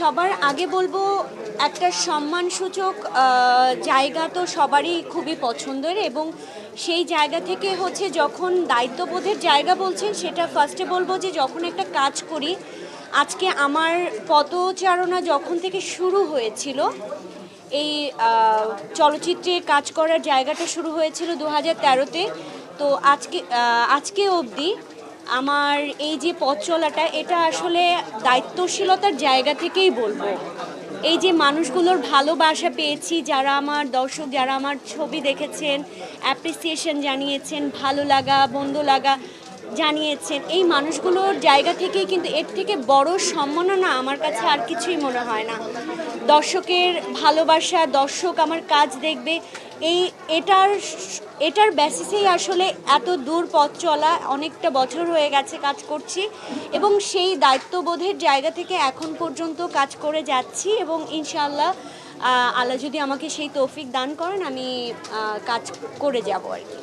সবার আগে বলব, একটা সম্মানসূচক জায়গা তো সবারই খুবই পছন্দের এবং সেই জায়গা থেকে হচ্ছে যখন দায়িত্ববোধের জায়গা বলছেন, সেটা ফার্স্টে বলব যে যখন একটা কাজ করি, আজকে আমার পদচারণা যখন থেকে শুরু হয়েছিল, এই চলচ্চিত্রে কাজ করার জায়গাটা শুরু হয়েছিল দু হাজার তেরোতে। তো আজকে আজকে অবধি আমার এই যে পথ চলাটা, এটা আসলে দায়িত্বশীলতার জায়গা থেকেই বলব। এই যে মানুষগুলোর ভালোবাসা পেয়েছি, যারা আমার দর্শক, যারা আমার ছবি দেখেছেন অ্যাপ্রিসিয়েশন জানিয়েছেন, ভালো লাগা বন্ধু লাগা জানিয়েছেন। এই মানুষগুলোর জায়গা থেকেই কিন্তু এর থেকে বড় সম্মাননা আমার কাছে আর কিছুই মনে হয় না। দর্শকের ভালোবাসা, দর্শক আমার কাজ দেখবে। এই এটার এটার বেসিসেই আসলে এত দূর পথ চলা অনেকটা বছর হয়ে গেছে কাজ করছি এবং সেই দায়িত্ববোধের জায়গা থেকে এখন পর্যন্ত কাজ করে যাচ্ছি এবং ইনশাআল্লাহ আল্লাহ যদি আমাকে সেই তৌফিক দান করেন, আমি কাজ করে যাব আর কি।